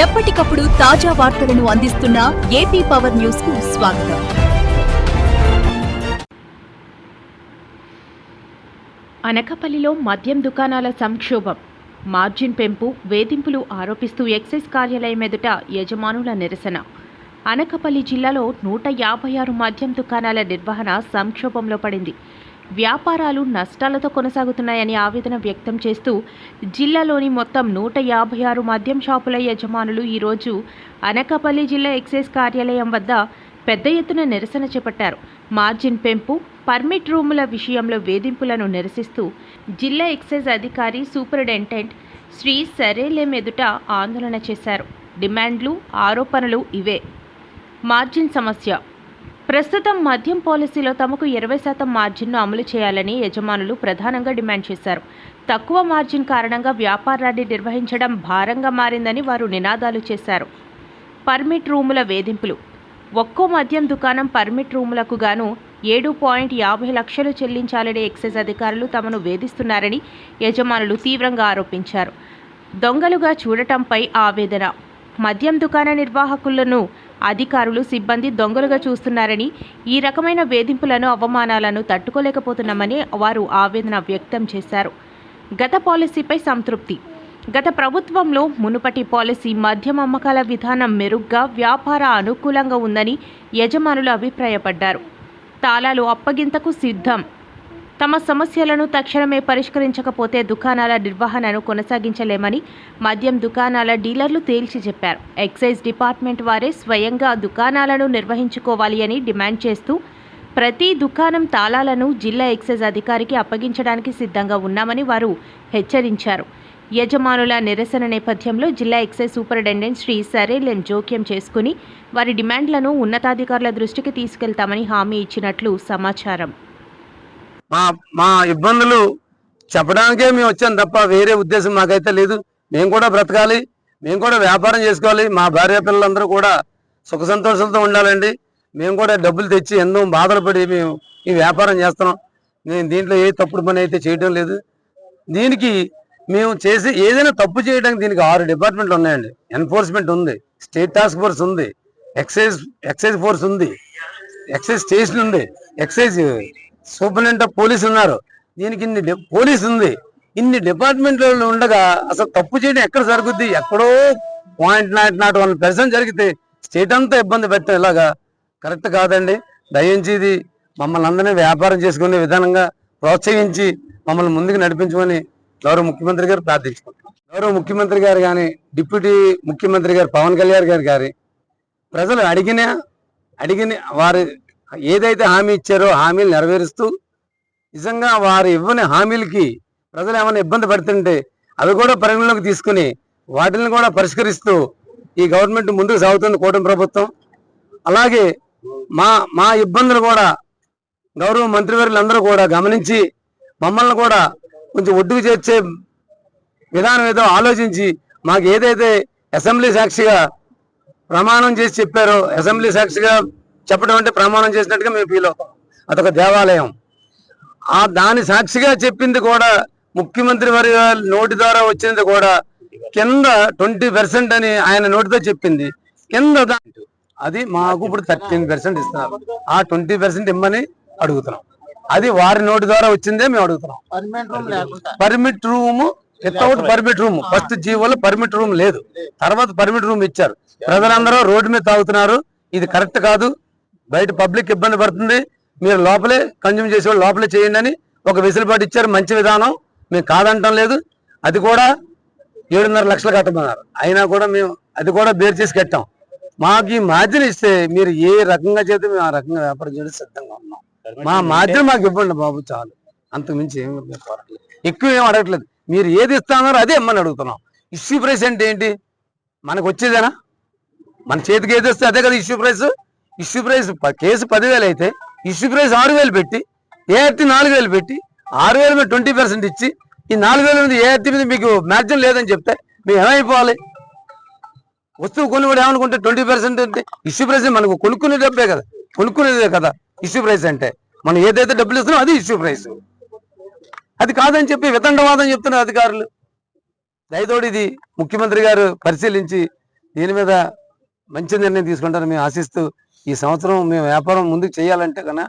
ఎప్పటికప్పుడు తాజా వార్తలను అందిస్తున్న ఏపీ పవర్ న్యూస్కు స్వాగతం. అనకపల్లిలో మద్యం దుకాణాల సంక్షోభం. మార్జిన్ పెంపు వేధింపులు ఆరోపిస్తూ ఎక్సైజ్ కార్యాలయం ఎదుట యజమానుల నిరసన. అనకపల్లి జిల్లాలో నూట యాభై ఆరు మద్యం దుకాణాల నిర్వహణ సంక్షోభంలో పడింది. వ్యాపారాలు నష్టాలతో కొనసాగుతున్నాయని ఆవేదన వ్యక్తం చేస్తూ జిల్లాలోని మొత్తం నూట యాభై ఆరు మద్యం షాపుల యజమానులు ఈరోజు అనకాపల్లి జిల్లా ఎక్సైజ్ కార్యాలయం వద్ద పెద్ద ఎత్తున నిరసన చేపట్టారు. మార్జిన్ పెంపు పర్మిట్ రూముల విషయంలో వేధింపులను నిరసిస్తూ జిల్లా ఎక్సైజ్ అధికారి సూపరింటెండెంట్ శ్రీ సరేలేం ఎదుట ఆందోళన చేశారు. డిమాండ్లు ఆరోపణలు ఇవే. మార్జిన్ సమస్య. ప్రస్తుతం మద్యం పాలసీలో తమకు ఇరవై శాతం మార్జిన్ను అమలు చేయాలని యజమానులు ప్రధానంగా డిమాండ్ చేశారు. తక్కువ మార్జిన్ కారణంగా వ్యాపారాన్ని నిర్వహించడం భారంగా మారిందని వారు నినాదాలు చేశారు. పర్మిట్ రూముల వేధింపులు. ఒక్కో మద్యం దుకాణం పర్మిట్ రూములకు గాను ఏడు పాయింట్ యాభై లక్షలు చెల్లించాలని ఎక్సైజ్ అధికారులు తమను వేధిస్తున్నారని యజమానులు తీవ్రంగా ఆరోపించారు. దొంగలుగా చూడటంపై ఆవేదన. మద్యం దుకాణ నిర్వాహకులను అధికారులు సిబ్బంది దొంగలుగా చూస్తున్నారని ఈ రకమైన వేధింపులను అవమానాలను తట్టుకోలేకపోతున్నామని వారు ఆవేదన వ్యక్తం చేశారు. గత పాలసీపై సంతృప్తి. గత ప్రభుత్వంలో మునుపటి పాలసీ మద్యం అమ్మకాల విధానం మెరుగ్గా వ్యాపార అనుకూలంగా ఉందని యజమానులు అభిప్రాయపడ్డారు. తాళాలు అప్పగింతకు సిద్ధం. తమ సమస్యలను తక్షణమే పరిష్కరించకపోతే దుకాణాల నిర్వహణను కొనసాగించలేమని మద్యం దుకాణాల డీలర్లు తేల్చి చెప్పారు. ఎక్సైజ్ డిపార్ట్మెంట్ వారే స్వయంగా దుకాణాలను నిర్వహించుకోవాలి అని డిమాండ్ చేస్తూ ప్రతి దుకాణం తాళాలను జిల్లా ఎక్సైజ్ అధికారికి అప్పగించడానికి సిద్ధంగా ఉన్నామని వారు హెచ్చరించారు. యజమానుల నిరసన నేపథ్యంలో జిల్లా ఎక్సైజ్ సూపరింటెండెంట్ శ్రీ సరేలెం జోక్యం చేసుకుని వారి డిమాండ్లను ఉన్నతాధికారుల దృష్టికి తీసుకెళ్తామని హామీ ఇచ్చినట్లు సమాచారం. మా మా ఇబ్బందులు చెప్పడానికే మేము వచ్చాం తప్ప వేరే ఉద్దేశం మాకైతే లేదు. మేము కూడా బ్రతకాలి. మేము కూడా వ్యాపారం చేసుకోవాలి. మా భార్య పిల్లలందరూ కూడా సుఖ సంతోషాలతో ఉండాలండి. మేము కూడా డబ్బులు తెచ్చి ఎన్నో బాధలు పడి మేము ఈ వ్యాపారం చేస్తున్నాం. నేను దీంట్లో ఏ తప్పుడు పని అయితే చేయడం లేదు. దీనికి మేము చేసి ఏదైనా తప్పు చేయడానికి దీనికి ఆరు డిపార్ట్మెంట్లు ఉన్నాయండి. ఎన్ఫోర్స్మెంట్ ఉంది స్టేట్ టాస్క్ ఫోర్స్ ఉంది ఎక్సైజ్ ఎక్సైజ్ ఫోర్స్ ఉంది ఎక్సైజ్ స్టేషన్ ఉంది ఎక్సైజ్ సూపరింటెండెంట్ ఆఫ్ ఉన్నారు. దీనికి ఇన్ని పోలీసు పోలీస్ ఉంది. ఇన్ని డిపార్ట్మెంట్లలో ఉండగా అసలు తప్పు చేయడం ఎక్కడ జరుగుద్ది? ఎక్కడో point nought nought one percent జరిగితే స్టేట్ అంతా ఇబ్బంది పెట్టడం ఇలాగా కరెక్ట్ కాదండి. దయించి ఇది మమ్మల్ని అందరినీ వ్యాపారం చేసుకునే విధానంగా ప్రోత్సహించి మమ్మల్ని ముందుకు నడిపించమని గౌరవ ముఖ్యమంత్రి గారు ప్రార్థించుకుంటున్నాం. గౌరవ ముఖ్యమంత్రి గారు కానీ డిప్యూటీ ముఖ్యమంత్రి గారు పవన్ కళ్యాణ్ గారు గారి ప్రజలు అడిగిన అడిగిన వారు ఏదైతే హామీ ఇచ్చారో హామీలు నెరవేరుస్తూ నిజంగా వారు ఇవ్వని హామీలకి ప్రజలు ఏమైనా ఇబ్బంది పడుతుంటే అవి కూడా పరిగణలోకి తీసుకుని వాటిని కూడా పరిష్కరిస్తూ ఈ గవర్నమెంట్ ముందుకు సాగుతుంది కూటమి ప్రభుత్వం. అలాగే మా మా ఇబ్బందులు కూడా గౌరవ మంత్రివర్యులందరూ కూడా గమనించి మమ్మల్ని కూడా కొంచెం ఒడ్డుకు చేర్చే విధానం ఏదో ఆలోచించి మాకు ఏదైతే అసెంబ్లీ సాక్షిగా ప్రమాణం చేసి చెప్పారో అసెంబ్లీ సాక్షిగా చెప్పడం అంటే ప్రమాణం చేసినట్టుగా మేము ఫీల్ అవుతాం. అదొక దేవాలయం. ఆ దాని సాక్షిగా చెప్పింది కూడా ముఖ్యమంత్రి వారి నోటి ద్వారా వచ్చింది కూడా కింద ట్వంటీ పర్సెంట్ అని ఆయన నోటితో చెప్పింది. కింద అది మాకు ఇప్పుడు థర్టీన్ పర్సెంట్ ఇస్తున్నారు. ఆ ట్వంటీ పర్సెంట్ ఇమ్మని అడుగుతున్నాం. అది వారి నోటి ద్వారా వచ్చిందే మేము అడుగుతున్నాం. Permit room without permit room first జీవోలో పర్మిట్ రూమ్ లేదు. తర్వాత పర్మిట్ రూమ్ ఇచ్చారు. ప్రజలందరూ రోడ్డు మీద తాగుతున్నారు. ఇది కరెక్ట్ కాదు. బయట పబ్లిక్ ఇబ్బంది పడుతుంది. మీరు లోపలే కన్జ్యూమ్ చేసే లోపలే చేయండి అని ఒక వెసులుబాటు ఇచ్చారు. మంచి విధానం. మేము కాదంటం లేదు. అది కూడా ఏడున్నర లక్షలు కట్టమన్నారు. అయినా కూడా మేము అది కూడా బేర్ చేసి కట్టాం. మాకు ఈ మాధ్యన ఇస్తే మీరు ఏ రకంగా చేస్తే మేము ఆ రకంగా వ్యాపారం చేయడానికి సిద్ధంగా ఉన్నాం. మా మాధ్యమ మాకు ఇవ్వండి బాబు చాలు. అంతకు మించి ఏం కోరట్లేదు ఎక్కువ ఏం అడగట్లేదు. మీరు ఏది ఇస్తామన్నారో అదే ఇమ్మని అడుగుతున్నాం. ఇష్యూ ప్రైస్ అంటే ఏంటి? మనకు వచ్చేదేనా? మన చేతికి ఏది వస్తే అదే కదా issue price issue price case పదివేలు అయితే ఇష్యూ ప్రైస్ ఆరు వేలు పెట్టి ఏఆర్టీ నాలుగు వేలు పెట్టి ఆరు వేల మీద ట్వంటీ పర్సెంట్ ఇచ్చి ఈ నాలుగు వేల మీద ఏఆర్టీ మీద మీకు మ్యాక్సిమం లేదని చెప్తే మేము ఏమైపోవాలి? వస్తువు కొని కూడా ఏమనుకుంటే ట్వంటీ పర్సెంట్ అంటే ఇష్యూ ప్రైస్ మనకు కొనుక్కునే డబ్బే కదా. కొనుక్కునేదే కదా ఇష్యూ ప్రైస్ అంటే. మనం ఏదైతే డబ్బులు ఇస్తున్నామో అది ఇష్యూ ప్రైస్. అది కాదని చెప్పి వితండవాదం చెప్తున్నారు అధికారులు. దయతోడు ఇది ముఖ్యమంత్రి గారు పరిశీలించి దీని మీద మంచి నిర్ణయం తీసుకుంటారని మేము ఆశిస్తూ ఈ సంవత్సరం మేము వ్యాపారం ముందుకు చేయాలంటే కన్నా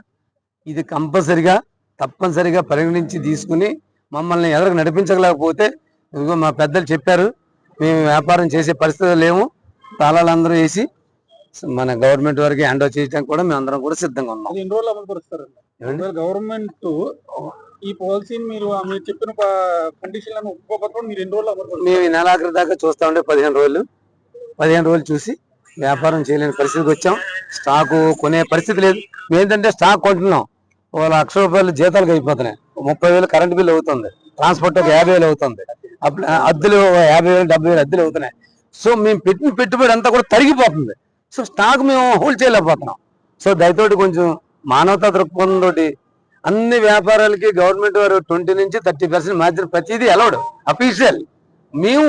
ఇది కంపల్సరిగా తప్పనిసరిగా పరిగణించి తీసుకుని మమ్మల్ని ఎదరకు నడిపించలేకపోతే ఇదిగో మా పెద్దలు చెప్పారు మేము వ్యాపారం చేసే పరిస్థితులు లేము. తాళాలందరూ వేసి మన గవర్నమెంట్ వారికి హ్యాండ్ ఓవర్ చేయడానికి కూడా మేము అందరం కూడా సిద్ధంగా ఉన్నాం. ఎన్ని రోజులు అమలు పరుస్తారండి? గవర్నమెంట్ ఈ పాలసీని మీరు మీరు చెప్పిన కండిషన్లను ఒప్పుకోకపోతే మీరు ఎన్ని రోజులు అమలు పరుస్తారు? మేము నెలాఖరు దాకా చూస్తా ఉండే పదిహేను రోజులు. పదిహేను రోజులు చూసి వ్యాపారం చేయలేని పరిస్థితికి వచ్చాం. స్టాకు కొనే పరిస్థితి లేదు. ఏంటంటే స్టాక్ కొంటున్నాం. ఓ లక్ష రూపాయలు జీతాలకు అయిపోతున్నాయి ముప్పై వేలు కరెంట్ బిల్ అవుతుంది. ట్రాన్స్పోర్ట్ ఒక యాభై వేలు అవుతుంది. అప్పుడు అద్దెలు యాభై వేలు డెబ్బై వేలు అద్దెలు అవుతున్నాయి. సో మేము పెట్టిన పెట్టుబడి అంతా కూడా తరిగిపోతుంది. సో స్టాక్ మేము హోల్డ్ చేయలేకపోతున్నాం. సో దయతోటి కొంచెం మానవతా దృక్పథంతో అన్ని వ్యాపారాలకి గవర్నమెంట్ వారు ట్వంటీ నుంచి థర్టీ పర్సెంట్ మార్జిన్ ప్రతిదీ అలౌడ్ అఫీషియల్ మేము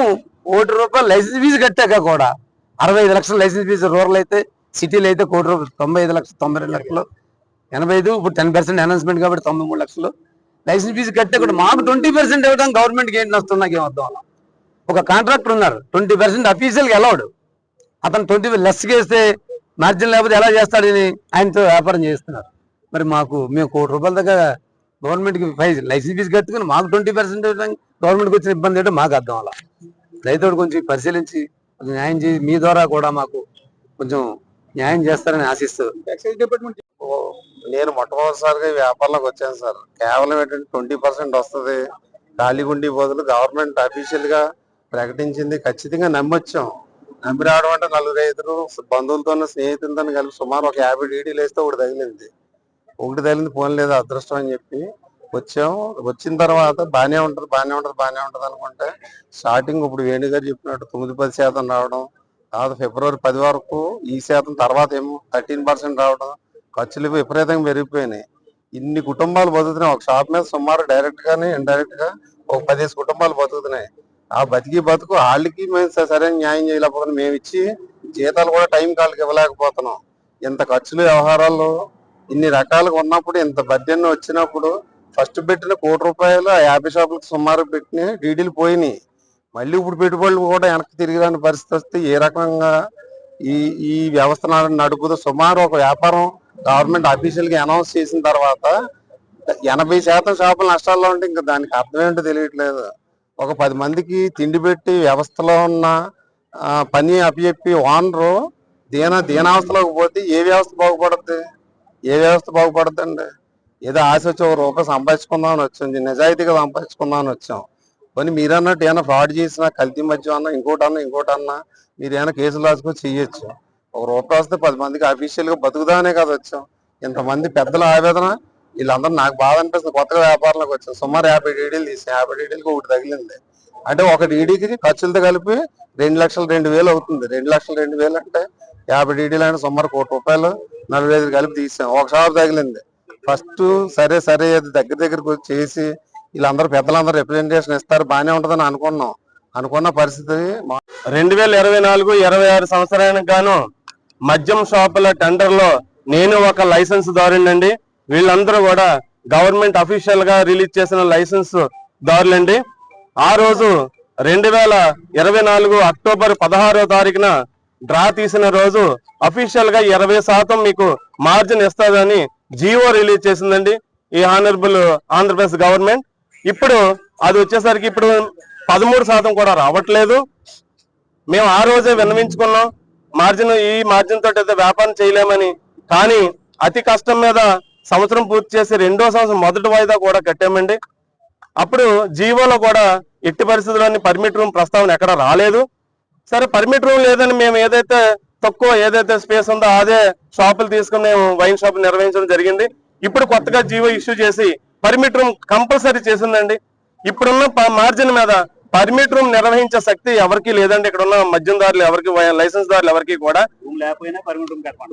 కోటి రూపాయలు లైసెన్స్ ఫీజు కట్టాక కూడా అరవై ఐదు లక్షలు లైసెన్స్ ఫీజు రూరల్ అయితే సిటీలో అయితే కోటి రూపాయలు తొంభై ఐదు లక్షలు తొంభై రెండు లక్షలు ఎనభై ఐదు ఇప్పుడు టెన్ పర్సెంట్ అనౌన్స్మెంట్ కాబట్టి తొంభై మూడు లక్షలు. లైసెన్స్ ఫీజు కట్టే కూడా మాకు ట్వంటీ పర్సెంట్ ఇవ్వడం గవర్నమెంట్కి ఏంటి వస్తుంది నాకు ఏమర్థం అవ్వదు. ఒక కాంట్రాక్టర్ ఉన్నారు ట్వంటీ పర్సెంట్ అఫీషియల్గా అలౌడ్ అతను ట్వంటీ లెస్గా వేస్తే మార్జిన్ లేకపోతే ఎలా చేస్తాడని ఆయనతో వ్యాపారం చేస్తున్నారు. మరి మాకు మేము కోటి రూపాయల దగ్గర గవర్నమెంట్కి ఫైజ్ లైసెన్స్ ఫీజు కట్టుకుని మాకు ట్వంటీ పర్సెంట్ గవర్నమెంట్కి వచ్చిన ఇబ్బంది ఏంటో మాకు అర్థం అలా రైతుడు కొంచెం పరిశీలించి న్యాయం చేసి మీ ద్వారా కూడా మాకు కొంచెం న్యాయం చేస్తారని ఆశిస్తూ. ఎక్సైజ్ డిపార్ట్మెంట్ నేను మొట్టమొదటిసారిగా ఈ వ్యాపారంలోకి వచ్చాను సార్. కేవలం ఏంటంటే ట్వంటీ పర్సెంట్ వస్తుంది. ఖాళీగుండి బదులు గవర్నమెంట్ అఫీషియల్గా ప్రకటించింది. ఖచ్చితంగా నమ్మొచ్చాం. నమ్మి రావడం అంటే నలుగురు ఐదుగురు బంధువులతో స్నేహితులతో కలిపి సుమారు ఒక యాభై డీడీలు వేస్తే ఒకటి తగిలింది. ఒకటి తగిలింది ఫోన్ లేదు అదృష్టం అని చెప్పి వచ్చాము. వచ్చిన తర్వాత బాగానే ఉంటుంది బాగానే ఉంటుంది బాగానే ఉంటుంది అనుకుంటే స్టార్టింగ్ ఇప్పుడు వేణు గారు చెప్పినట్టు తొమ్మిది పది శాతం రావడం తర్వాత ఫిబ్రవరి పది వరకు ఈ శాతం తర్వాత ఏమో థర్టీన్ పర్సెంట్ రావడం ఖర్చులు విపరీతంగా పెరిగిపోయినాయి. ఇన్ని కుటుంబాలు బతుకుతున్నాయి. ఒక షాప్ మీద సుమారు డైరెక్ట్ గానే ఇండైరెక్ట్గా ఒక పదిహేను కుటుంబాలు బతుకుతున్నాయి. ఆ బతికి బతుకు వాళ్ళకి మేము స- సరైన న్యాయం చేయలేకపోతున్నాం. మేము ఇచ్చి జీతాలు కూడా టైం కాళ్ళకి ఇవ్వలేకపోతున్నాం. ఇంత ఖర్చులు వ్యవహారాలు ఇన్ని రకాలుగా ఉన్నప్పుడు ఇంత బడ్జెట్ వచ్చినప్పుడు ఫస్ట్ పెట్టిన కోటి రూపాయలు ఆ యాభై షాపులకు సుమారు పెట్టిన డీడీలు పోయినాయి. మళ్ళీ ఇప్పుడు పెట్టుబడులు కూడా వెనక్కి తిరిగిరాని పరిస్థితి వస్తే ఏ రకంగా ఈ ఈ వ్యవస్థ నడు- నడుపుతూ సుమారు ఒక వ్యాపారం గవర్నమెంట్ అఫీషియల్గా అనౌన్స్ చేసిన తర్వాత ఎనభై శాతం షాపులు నష్టాల్లో ఉంటే ఇంకా దానికి అర్థం ఏంటో తెలియట్లేదు. ఒక పది మందికి తిండి పెట్టి వ్యవస్థలో ఉన్న పని అప్పచెప్పి ఓనరు దీన దీనావస్థలోకి పోతే ఏ వ్యవస్థ బాగుపడుద్ది? ఏ వ్యవస్థ బాగుపడుతుంది ఏదో ఆశ వచ్చి ఒక రూపాయి సంపాదించుకుందామని వచ్చాం. నిజాయితీగా సంపాదించుకుందామని వచ్చాం. కానీ మీరన్నట్టు ఏమైనా ఫ్రాడ్ చేసినా కల్తీ మధ్య అన్నా ఇంకోటి అన్నా ఇంకోటి అన్నా మీరు ఏమైనా కేసులు రాసుకొని చెయ్యొచ్చు ఒక రూపాయి వస్తే పది మందికి అఫీషియల్గా బతుకుదామనే కదా వచ్చాం. ఇంతమంది పెద్దల ఆవేదన వీళ్ళందరూ నాకు బాధ అనిపిస్తుంది. కొత్తగా వ్యాపారంలోకి వచ్చాం. సుమారు యాభై డీడీలు తీసి. యాభై డీడీలకి ఒకటి తగిలింది. అంటే ఒక డీడీకి ఖర్చులతో కలిపి రెండు లక్షలు రెండు వేలు అవుతుంది. రెండు లక్షలు రెండు వేలు అంటే యాభై డీడీలు అంటే సుమారు కోటి రూపాయలు నలభై ఐదు కలిపి తీసాం. ఒక షాప్ తగిలింది. ఫస్ట్ సరే సరే అది దగ్గర దగ్గరకు చేసి వీళ్ళందరూ పెద్దలందరూ రిప్రజెంటేషన్ ఇస్తారు. బాగానే ఉంటుందని అనుకున్నాం. అనుకున్న పరిస్థితి రెండు వేల ఇరవై నాలుగు ఇరవై ఆరు సంవత్సరానికి గాను మద్యం షాపుల టెండర్లో నేను ఒక లైసెన్స్ దారుండండి. వీళ్ళందరూ కూడా గవర్నమెంట్ అఫీషియల్గా రిలీజ్ చేసిన లైసెన్స్ దారులండి. ఆ రోజు రెండు వేల ఇరవై నాలుగు అక్టోబర్ పదహారో తారీఖున డ్రా తీసిన రోజు అఫీషియల్గా ఇరవై శాతం మీకు మార్జిన్ ఇస్తుందని జియో రిలీజ్ చేసిందండి ఈ ఆనరబుల్ ఆంధ్రప్రదేశ్ గవర్నమెంట్. ఇప్పుడు అది వచ్చేసరికి ఇప్పుడు పదమూడు శాతం కూడా రావట్లేదు. మేము ఆ రోజే విన్నవించుకున్నాం. మార్జిన్ ఈ మార్జిన్ తోటి అయితే వ్యాపారం చేయలేమని. కానీ అతి కష్టం మీద సంవత్సరం పూర్తి చేసి రెండో సంవత్సరం మొదటి వాయిదా కూడా కట్టామండి. అప్పుడు జీవోలో కూడా ఎట్టి పరిస్థితుల్లోని పర్మిట్ రూమ్ ప్రస్తావన ఎక్కడ రాలేదు. సరే పర్మిట్ రూమ్ లేదని మేము ఏదైతే తక్కువ ఏదైతే స్పేస్ ఉందో అదే షాపులు తీసుకుని మేము వైన్ షాప్ నిర్వహించడం జరిగింది. ఇప్పుడు కొత్తగా జీవో ఇష్యూ చేసి పర్మిట్ రూమ్ కంపల్సరీ చేసిందండి. ఇప్పుడున్న మార్జిన్ మీద పర్మిట్ రూమ్ నిర్వహించే శక్తి ఎవరికి లేదండి. ఇక్కడ ఉన్న మద్యందారులు ఎవరికి లైసెన్స్ దారులు ఎవరికి కూడా.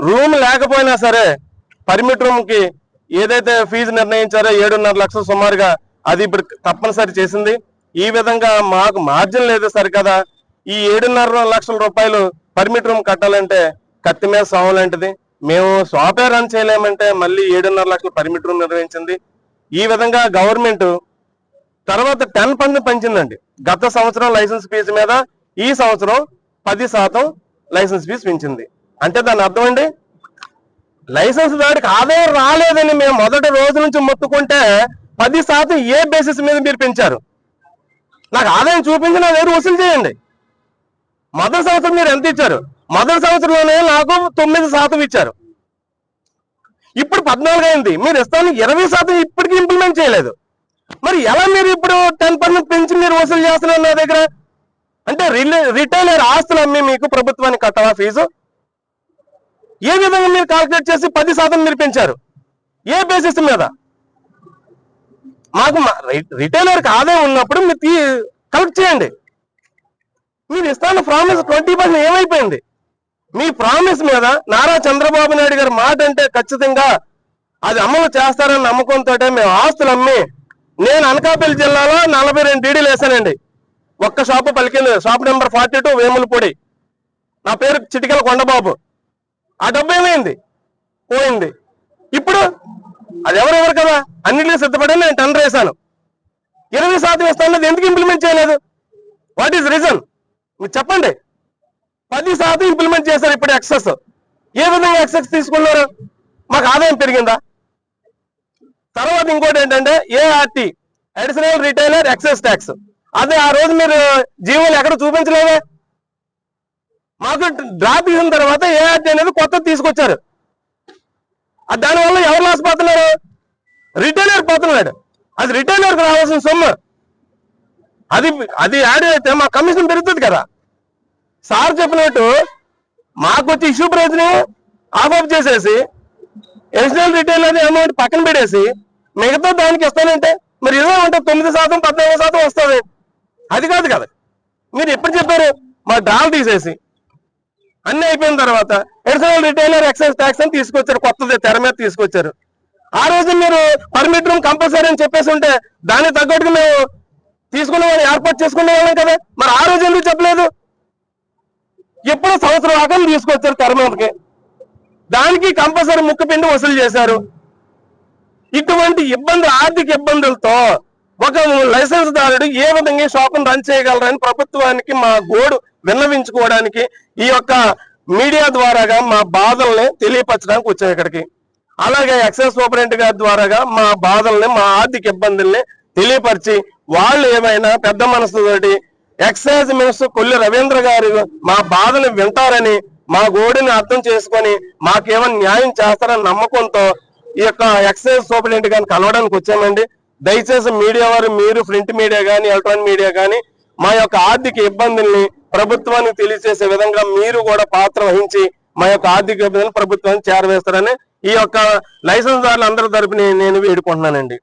రూమ్ లేకపోయినా సరే పర్మిట్ రూమ్కి ఏదైతే ఫీజు నిర్ణయించారో ఏడున్నర లక్షలు సుమారుగా అది ఇప్పుడు తప్పనిసరి చేసింది. ఈ విధంగా మాకు మార్జిన్ లేదు సరికదా. ఈ ఏడున్నర లక్షల రూపాయలు పర్మిట్ రూమ్ కట్టాలంటే కత్తి మీద సాము లాంటిది. మేము షాపే రన్ చేయలేమంటే మళ్ళీ ఏడున్నర లక్షల పర్మిట్ రూమ్ నిర్వహించింది. ఈ విధంగా గవర్నమెంట్ తర్వాత టెన్ పన్ను పెంచిందండి. గత సంవత్సరం లైసెన్స్ ఫీజు మీద ఈ సంవత్సరం పది శాతం లైసెన్స్ ఫీజు పెంచింది. అంటే దాని అర్థం అండి? లైసెన్స్ దాడికి ఆదాయం రాలేదని మేము మొదటి రోజు నుంచి మొత్తుకుంటే పది శాతం ఏ బేసిస్ మీద మీరు పెంచారు? నాకు ఆదాయం చూపించి నా దగ్గర వసూలు చేయండి. మొదటి సంవత్సరం మీరు ఎంత ఇచ్చారు? మొదటి సంవత్సరంలోనే నాకు తొమ్మిది శాతం ఇచ్చారు. ఇప్పుడు పద్నాలుగు అయింది. మీరు ఇస్తాను ఇరవై శాతం ఇప్పటికీ ఇంప్లిమెంట్ చేయలేదు. మరి ఎలా మీరు ఇప్పుడు టెన్ పర్సెంట్ పెంచి మీరు వసూలు చేస్తున్నారు నా దగ్గర? అంటే రిటైలర్ ఆస్తులు అమ్మి మీకు ప్రభుత్వానికి కట్టాలా ఫీజు? ఏ విధంగా మీరు కాల్కులేట్ చేసి పది శాతం మీరు పెంచారు? ఏ బేసిస్ మీద? మాకు రిటైలర్కి ఆదాయం ఉన్నప్పుడు మీరు కలెక్ట్ చేయండి. మీరు ఇస్తాను ప్రామిస్ ట్వంటీ పర్సెంట్ ఏమైపోయింది? మీ ప్రామిస్ మీద నారా చంద్రబాబు నాయుడు గారి మాట అంటే ఖచ్చితంగా అది అమలు చేస్తారని నమ్మకంతో మేము ఆస్తులు అమ్మి నేను అనకాపల్లి జిల్లాలో నలభై రెండు డీడీలు వేసానండి ఒక్క షాపు పలికింది. Shop number forty two Vemulapudi. నా పేరు చిటికల కొండబాబు. ఆ డబ్బు ఏమైంది? పోయింది. ఇప్పుడు అది ఎవరెవరు కదా? అన్నింటినీ సిద్ధపడి నేను టెండర్ వేశాను. ఇరవై శాతం ఇస్తాను ఎందుకు ఇంప్లిమెంట్ చేయలేదు? వాట్ ఈస్ రీజన్ మీరు చెప్పండి. పది శాతం ఇంప్లిమెంట్ చేశారు ఇప్పుడు ఎక్సెస్ ఏ విధంగా ఎక్సెస్ తీసుకున్నారు? మాకు ఆదాయం పెరిగిందా? తర్వాత ఇంకోటి ఏంటంటే ART additional retailer excess tax అదే ఆ రోజు మీరు జీవోలు ఎక్కడ చూపించలేదే? మాకు డ్రాప్ ఇచ్చిన తర్వాత ఏఆర్టీ అనేది కొత్త తీసుకొచ్చారు. దానివల్ల ఎవరు లాస్ పోతున్నారు? రిటైలర్ పోతున్నాడు. అది రిటైలర్ రావాల్సిన సొమ్ము. అది అది యాడ్ అయితే మా కమిషన్ పెరుగుతుంది కదా. సార్ చెప్పినట్టు మాకు వచ్చి ఇష్యూ ప్రైజ్ని ఆఫ్ ఆఫ్ చేసేసి ఎడిషనల్ రిటైల్ అనే అమౌంట్ పక్కన పెట్టేసి మిగతా దానికి ఇస్తానంటే మరి ఇరవై ఉంటే తొమ్మిది శాతం పద్నాలుగు శాతం వస్తుంది. అది కాదు కదా. మీరు ఎప్పుడు చెప్పారు? మా డాల్ తీసేసి. అన్ని అయిపోయిన తర్వాత ఎడిషనల్ రిటైలర్ ఎక్సైజ్ ట్యాక్స్ అని తీసుకొచ్చారు కొత్తది తెర మీద తీసుకొచ్చారు. ఆ రోజు మీరు పర్మిట్ రూమ్ కంపల్సరీ అని చెప్పేసి ఉంటే దానికి తగ్గట్టుగా మేము తీసుకునే వాళ్ళు ఏర్పాటు చేసుకునే వాళ్ళం కదా మరి ఆ రోజు ఎందుకు చెప్పలేదు? ఎప్పుడో సంవత్సరం ఆకలి తీసుకొచ్చారు తెర దానికి కంపల్సరీ ముక్క పిండి వసూలు చేశారు. ఇటువంటి ఇబ్బంది ఆర్థిక ఇబ్బందులతో ఒక లైసెన్స్ దారుడు ఏ విధంగా షాపును రన్ చేయగలరని ప్రభుత్వానికి మా గోడు విన్నవించుకోవడానికి ఈ యొక్క మీడియా ద్వారాగా మా బాధల్ని తెలియపరచడానికి వచ్చాయి ఇక్కడికి. అలాగే ఎక్సైజ్ సూపరింటెండెంట్ గారి ద్వారాగా మా బాధల్ని మా ఆర్థిక ఇబ్బందుల్ని తెలియపరిచి వాళ్ళు ఏమైనా పెద్ద మనసుతోటి ఎక్సైజ్ మినిస్టర్ కొల్లి రవీంద్ర గారు మా బాధను వింటారని మా గోడిని అర్థం చేసుకొని మాకేమైనా న్యాయం చేస్తారని నమ్మకంతో ఈ యొక్క ఎక్సైజ్ సూపరింటెండెంట్ గారిని కలవడానికి వచ్చామండి. దయచేసి మీడియా వారు మీరు ప్రింట్ మీడియా కానీ ఎలక్ట్రానిక్ మీడియా కానీ మా యొక్క ఆర్థిక ఇబ్బందుల్ని ప్రభుత్వానికి తెలియజేసే విధంగా మీరు కూడా పాత్ర వహించి మా యొక్క ఆర్థిక ఇబ్బందులను ప్రభుత్వానికి చేరవేస్తారని ఈ యొక్క లైసెన్స్ దారులు అందరి తరపున నేను వేడుకుంటున్నానండి.